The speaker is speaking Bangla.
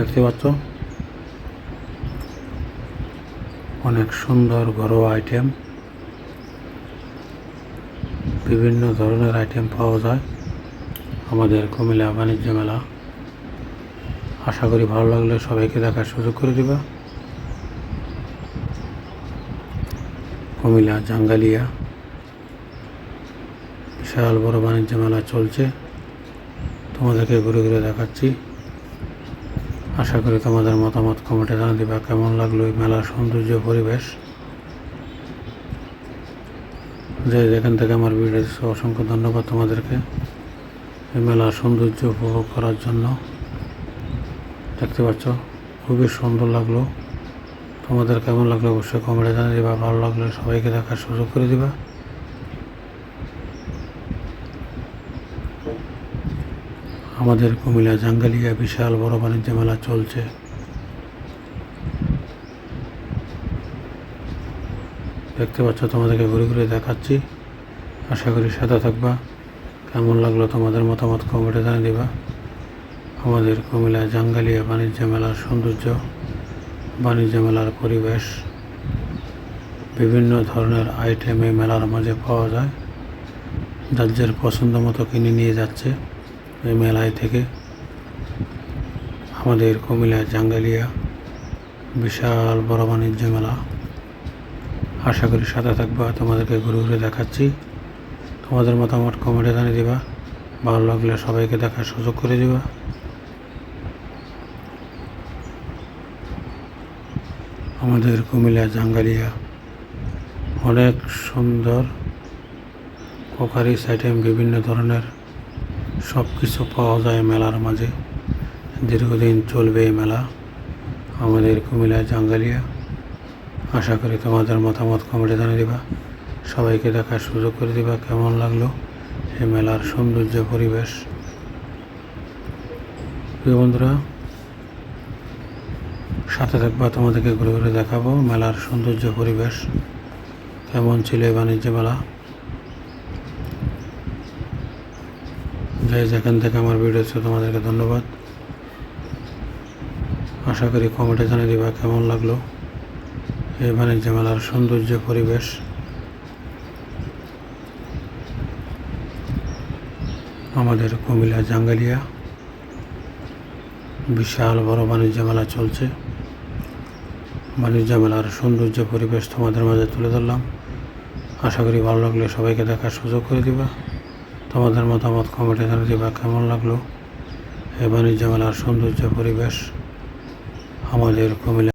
দেখতে পাচ্ছ? অনেক সুন্দর ঘরোয়া আইটেম বিভিন্ন ধরনের আইটেম পাওয়া যায়। আমাদের কুমিল্লা বাণিজ্য মেলা। আশা করি ভালো লাগলে সবাইকে দেখার সুযোগ করে দিবা। কুমিল্লা জাঙ্গালিয়া। বিশাল বড় বাণিজ্য মেলা চলছে। তোমাদেরকে ঘুরে ঘুরে দেখাচ্ছি। আশা করি তোমাদের মতামত কমেন্টে জানা দিবা। কেমন লাগল এই মেলার সৌন্দর্য পরিবেশ? যে যেখান থেকে আমার ভিডিও অসংখ্য ধন্যবাদ তোমাদেরকে এই মেলার সৌন্দর্য উপভোগ করার জন্য। দেখতে পাচ্ছ, খুবই সুন্দর লাগল। তোমাদের কেমন লাগল অবশ্যই কমেন্টে জানিয়ে দিবা। ভালো লাগলে সবাইকে দেখার সুযোগ করে দিবা। আমাদের কুমিল্লা জাঙ্গালিয়া বিশাল বড় বাণিজ্য মেলা চলছে। দেখতে পাচ্ছ, তোমাদেরকে ঘুরে ঘুরে দেখাচ্ছি। আশা করি সাথে থাকবা। কেমন লাগল তোমাদের মতামত কমেন্টে জানিয়ে দিবা। আমাদের কুমিল্লা জাঙ্গালিয়া বাণিজ্য মেলার সৌন্দর্য, বাণিজ্য মেলার পরিবেশ, বিভিন্ন ধরনের আইটেম এই মেলার মাঝে পাওয়া যায়। যার যার পছন্দ মতো কিনে নিয়ে যাচ্ছে। এই মেলায় থেকে আমাদের কুমিল্লা জাঙ্গালিয়া বিশাল বড় বাণিজ্য মেলা। আশা করি সাথে থাকবা, তোমাদেরকে ঘুরে ঘুরে দেখাচ্ছি। তোমাদের মতামত কমেন্টে জানিয়ে দিবা। ভালো লাগলে সবাইকে দেখার সুযোগ করে দিবা। আমাদের কুমিল্লা জাঙ্গালিয়া অনেক সুন্দর কোকারিস আইটেম বিভিন্ন ধরনের সব কিছু পাওয়া যায় মেলার মাঝে। দীর্ঘদিন চলবে এই মেলা। আমাদের কুমিল্লা, জাঙ্গালিয়া। আশা করি তোমাদের মতামত কমেন্টে জানিয়ে দিবা। সবাইকে দেখার সুযোগ করে দিবা কেমন লাগল এই মেলার সৌন্দর্য পরিবেশ। প্রিয় বন্ধুরা, সাথে থাকবা, তোমাদেরকে ঘুরে ঘুরে দেখাবো মেলার সৌন্দর্য পরিবেশ। কেমন ছিল এই বাণিজ্য মেলা? যাই যেখান থেকে আমার ভিডিও দেখছ তোমাদেরকে ধন্যবাদ। আশা করি কমেন্টে জানিয়ে দিবা কেমন লাগল। এই বাণিজ্য মেলার সৌন্দর্য পরিবেশ। আমাদের কুমিল্লা জাঙ্গালিয়া। বিশাল বড় বাণিজ্য মেলা চলছে। বাণিজ্য মেলার সৌন্দর্য পরিবেশ তোমাদের মাঝে তুলে ধরলাম। আশা করি ভালো লাগলে সবাইকে দেখার সুযোগ করে দিবা। তোমাদের মতামত কমেন্টে জানাতে দিবা কেমন লাগল? এ বাণিজ্য মেলার সৌন্দর্য পরিবেশ আমাদের কুমিল্লা